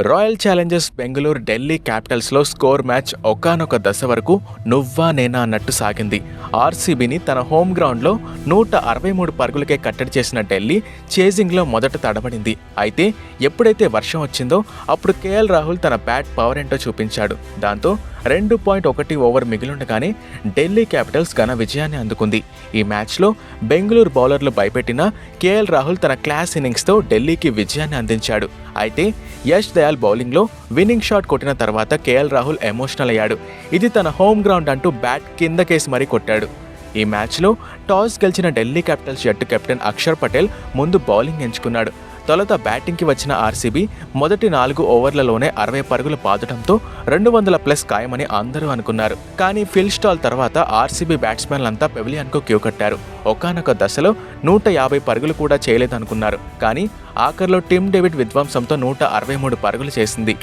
Royal Challengers Bengaluru Delhi క్యాపిటల్స్లో score match ఒకానొక దశ వరకు నువ్వా నేనా అన్నట్టు సాగింది. ఆర్సీబీని తన హోమ్ గ్రౌండ్లో నూట అరవై మూడు పరుగులకే కట్టడి చేసిన ఢిల్లీ చేజింగ్లో మొదట తడబడింది. అయితే ఎప్పుడైతే వర్షం వచ్చిందో అప్పుడు కేఎల్ రాహుల్ తన బ్యాట్ పవర్ ఏంటో చూపించాడు. దాంతో రెండు పాయింట్ ఒకటి ఓవర్ మిగిలిండగానే ఢిల్లీ క్యాపిటల్స్ ఘన విజయాన్ని అందుకుంది. ఈ మ్యాచ్లో బెంగళూరు బౌలర్లు భయపెట్టిన కేఎల్ రాహుల్ తన క్లాస్ ఇన్నింగ్స్తో ఢిల్లీకి విజయాన్ని అందించాడు. అయితే యష్ దయాల్ బౌలింగ్లో విన్నింగ్ షాట్ కొట్టిన తర్వాత కేఎల్ రాహుల్ ఎమోషనల్ అయ్యాడు. ఇది తన హోమ్ గ్రౌండ్ అంటూ బ్యాట్ కిందకేసి మరీ కొట్టాడు. ఈ మ్యాచ్లో టాస్ గెలిచిన ఢిల్లీ క్యాపిటల్స్ జట్టు కెప్టెన్ అక్షర్ పటేల్ ముందు బౌలింగ్ ఎంచుకున్నాడు. తొలుత బ్యాటింగ్కి వచ్చిన ఆర్సీబీ మొదటి నాలుగు ఓవర్లలోనే అరవై పరుగులు పాదటంతో రెండు వందల ప్లస్ ఖాయమని అందరూ అనుకున్నారు. కానీ ఫిల్ స్టాల్ తర్వాత ఆర్సీబీ బ్యాట్స్మెన్లంతా పెవిలియన్కు క్యూ కట్టారు. ఒకనొక దశలో నూట యాభై పరుగులు కూడా చేయలేదనుకున్నారు. కానీ ఆఖరిలో టిమ్ డేవిడ్ విధ్వంసంతో నూట అరవై మూడు పరుగులు చేసింది.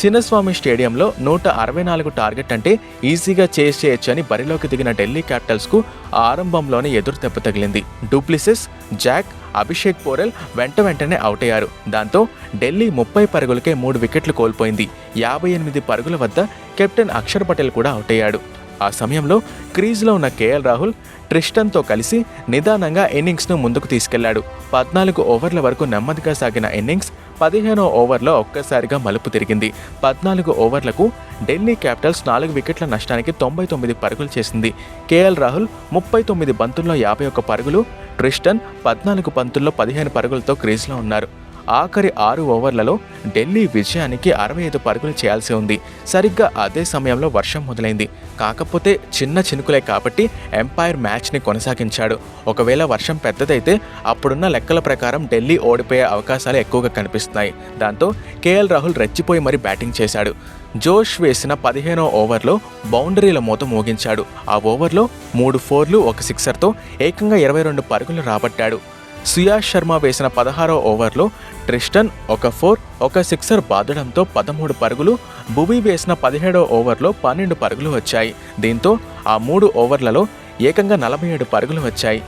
చిన్నస్వామి స్టేడియంలో నూట అరవై నాలుగు టార్గెట్ అంటే ఈజీగా చేస్ చేయొచ్చని బరిలోకి దిగిన ఢిల్లీ క్యాపిటల్స్కు ఆరంభంలోనే ఎదురు దెబ్బ తగిలింది. డూప్లిసిస్ జాక్ అభిషేక్ పోరెల్ వెంట వెంటనే అవుట్ అయ్యారు దాంతో ఢిల్లీ ముప్పై పరుగులకే మూడు వికెట్లు కోల్పోయింది. యాభై ఎనిమిది పరుగుల వద్ద కెప్టెన్ అక్షర్ పటేల్ కూడా అవుట్ అయ్యాడు ఆ సమయంలో క్రీజ్లో ఉన్న కేఎల్ రాహుల్ ట్రిస్టన్తో కలిసి నిదానంగా ఇన్నింగ్స్ను ముందుకు తీసుకెళ్ళాడు. పద్నాలుగు ఓవర్ల వరకు నెమ్మదిగా సాగిన ఇన్నింగ్స్ పదిహేనో ఓవర్లో ఒక్కసారిగా మలుపు తిరిగింది. పద్నాలుగు ఓవర్లకు ఢిల్లీ క్యాపిటల్స్ నాలుగు వికెట్ల నష్టానికి తొంభై తొమ్మిది పరుగులు చేసింది. కేఎల్ రాహుల్ ముప్పై తొమ్మిది బంతుల్లో యాభై ఒక్క పరుగులు ట్రిస్టన్ పద్నాలుగు బంతుల్లో పదిహేను పరుగులతో క్రీజ్లో ఉన్నారు. ఆఖరి ఆరు ఓవర్లలో ఢిల్లీ విజయానికి అరవై ఐదు పరుగులు చేయాల్సి ఉంది. సరిగ్గా అదే సమయంలో వర్షం మొదలైంది. కాకపోతే చిన్న చినుకులే కాబట్టి ఎంపైర్ మ్యాచ్ని కొనసాగించాడు. ఒకవేళ వర్షం పెద్దదైతే అప్పుడున్న లెక్కల ప్రకారం ఢిల్లీ ఓడిపోయే అవకాశాలు ఎక్కువగా కనిపిస్తున్నాయి. దాంతో కేఎల్ రాహుల్ రెచ్చిపోయి మరీ బ్యాటింగ్ చేశాడు. జోష్ వేసిన పదిహేనో ఓవర్లో బౌండరీల మూత మోగించాడు. ఆ ఓవర్లో మూడు ఫోర్లు ఒక సిక్సర్తో ఏకంగా ఇరవై రెండు పరుగులు రాబట్టాడు. సుయాష్ శర్మ వేసిన పదహారో ఓవర్లో ట్రిస్టన్ ఒక ఫోర్ ఒక సిక్సర్ బాదడంతో పదమూడు పరుగులు భువి వేసిన పదిహేడో ఓవర్లో పన్నెండు పరుగులు వచ్చాయి. దీంతో ఆ మూడు ఓవర్లలో ఏకంగా నలభై ఏడు పరుగులు వచ్చాయి.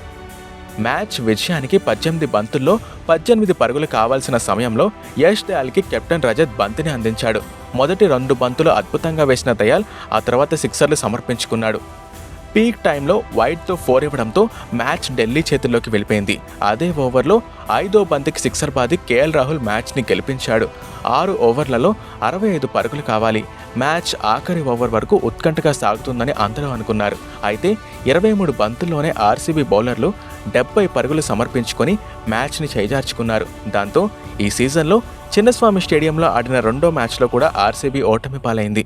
మ్యాచ్ విజయానికి పద్దెనిమిది బంతుల్లో పద్దెనిమిది పరుగులు కావాల్సిన సమయంలో యష్ దయాల్కి కెప్టెన్ రజత్ బంతిని అందించాడు. మొదటి రెండు బంతులు అద్భుతంగా వేసిన దయాల్ ఆ తర్వాత సిక్సర్లు సమర్పించుకున్నాడు. పీక్ టైంలో వైట్తో ఫోర్ ఇవ్వడంతో మ్యాచ్ ఢిల్లీ చేతుల్లోకి వెళ్ళిపోయింది. అదే ఓవర్లో ఐదో బంతికి సిక్సర్ బాది కేఎల్ రాహుల్ మ్యాచ్ని గెలిపించాడు. ఆరు ఓవర్లలో అరవై ఐదు పరుగులు కావాలి. మ్యాచ్ ఆఖరి ఓవర్ వరకు ఉత్కంఠగా సాగుతుందని అందరూ అనుకున్నారు. అయితే ఇరవై మూడు బంతుల్లోనే ఆర్సీబీ బౌలర్లు డెబ్బై పరుగులు సమర్పించుకొని మ్యాచ్ని చేజార్చుకున్నారు. దాంతో ఈ సీజన్లో చిన్నస్వామి స్టేడియంలో ఆడిన రెండో మ్యాచ్లో కూడా ఆర్సీబీ ఓటమి పాలైంది.